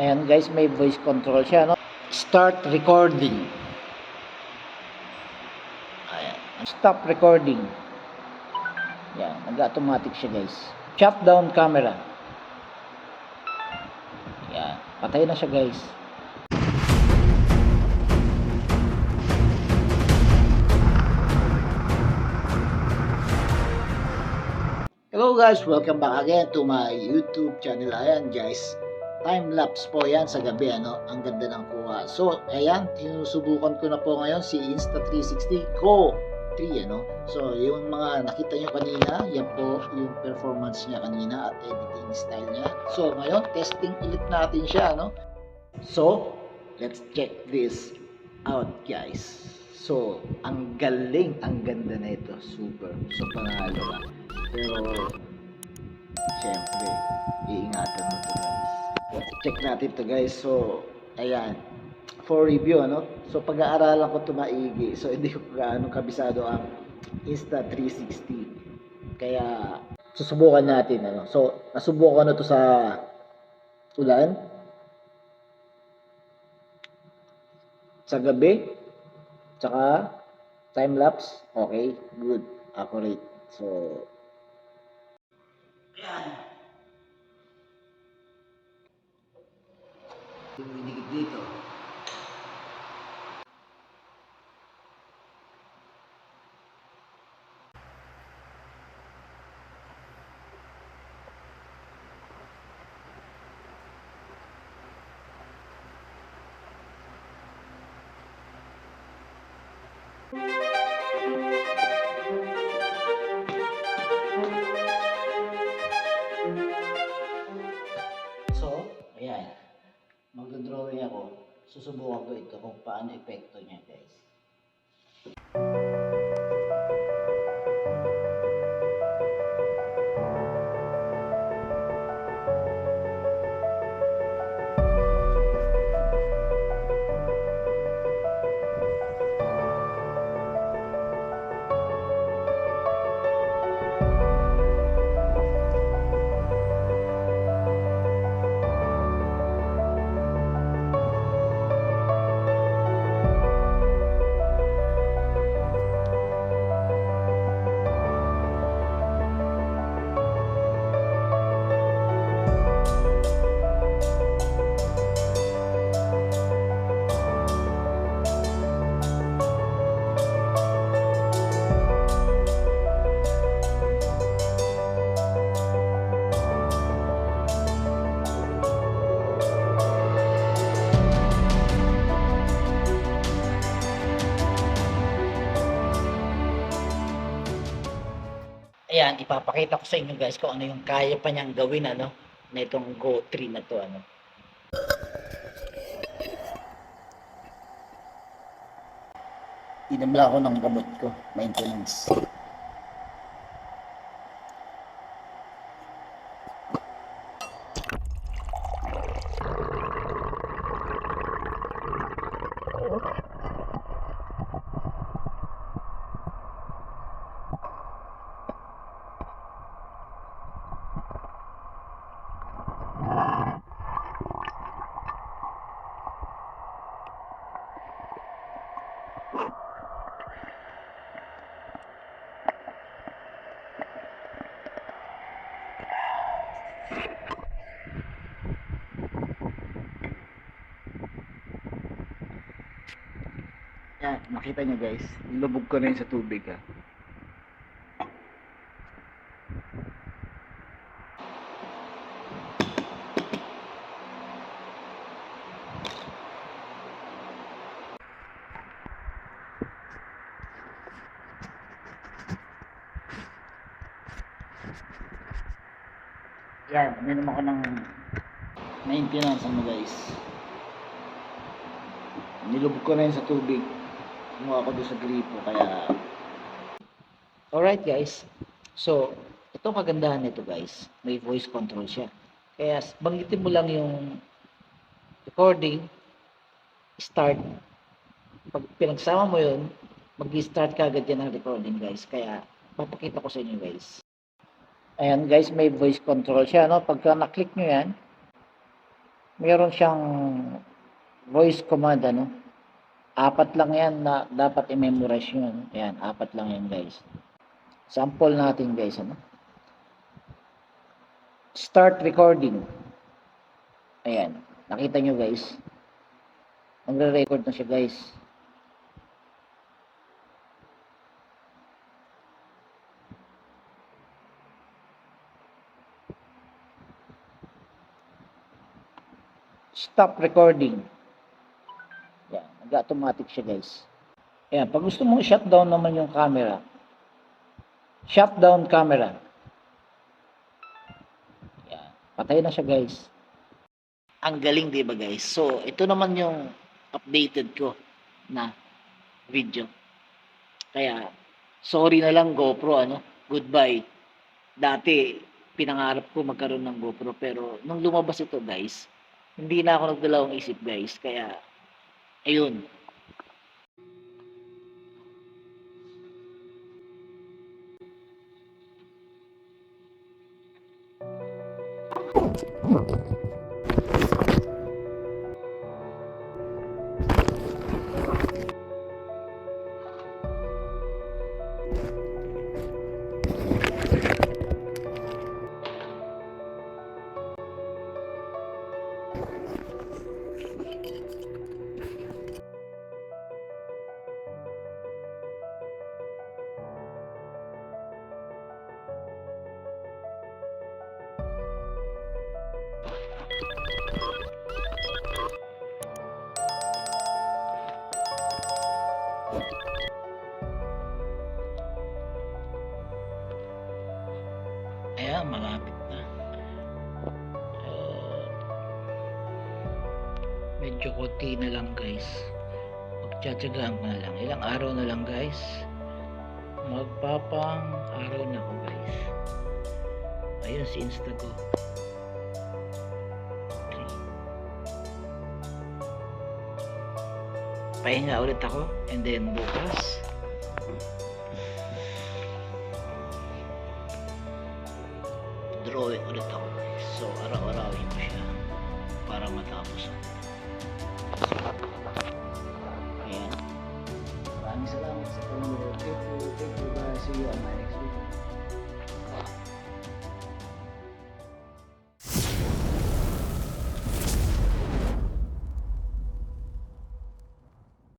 Ayan guys, may voice control siya, no? Start recording. Ayan. Stop recording. Yan, nag-automatic siya guys. Shut down camera. Yan, patay na siya guys. Hello guys, welcome back again to my YouTube channel. Ayan guys, time lapse po yan sa gabi ano. Ang ganda ng kuha. So, ayan, sinusubukan ko na po ngayon si Insta360 Go 3 ano. So, yung mga nakita nyo kanina, yan po yung performance niya kanina at editing style niya. So, ngayon, testing ulit natin siya ano. So, let's check this out guys. So, ang galing, ang ganda na ito. Super. So, panalo ka. Pero, syempre, iingatan mo to guys. Check natin to guys. So, ayan. For review, ano? So, pag-aaralan ko to maigi. So, hindi ko gaano kabisado ang Insta360. Kaya, susubukan natin, ano? So, nasubukan na to sa ulan. Sa gabi. Tsaka, time-lapse. Okay, good, accurate. So, Ayan. Dumidikit dito. Susubukan ko ito kung paano epekto niya, guys. Ipapakita ko sa inyo guys kung ano yung kaya pa niyang gawin ano na itong Go 3 na to ano. Inamla ako ng gamot ko, maintenance. Yan, makita nyo guys, nilubog ko na yun sa tubig ha. Yan, uminom ako ng maintenance ano guys. Nilubog ko na yun sa tubig. Kumuha ako doon sa gripo, kaya... Alright guys. So, ito ang kagandahan nito guys. May voice control siya. Kaya banggitin mo lang yung recording, start. Pag pinagsama mo yun, mag-start ka agad yan ng recording guys. Kaya papakita ko sa inyo guys. Ayan guys, may voice control siya. No? Pagka na-click nyo yan, meron siyang voice command ano. Apat lang yan na dapat i-memorize ano. Ayan, apat lang yan guys. Sample natin guys ano. Start recording. Ayan, nakita nyo guys. Nagre-record na siya guys. Stop recording. Yan, nag-automatic siya guys. Ayan, pag gusto mong shutdown naman yung camera, shutdown camera. Yan, patay na siya guys. Ang galing, di ba guys? So, ito naman yung updated ko na video. Kaya, sorry na lang GoPro, ano? Goodbye. Dati, pinangarap ko magkaroon ng GoPro, pero nung lumabas ito guys, hindi na ako nagdalawang isip guys. Kaya, ayun. Ayan, malapit na. Uh, medyo konti na lang guys. Magtsatsagaan ko na lang. Ilang araw na lang guys. Magpapang araw na ko guys. Ayun si Insta ko. Pahinga ulit ako and then bukas. Drawing ulit ako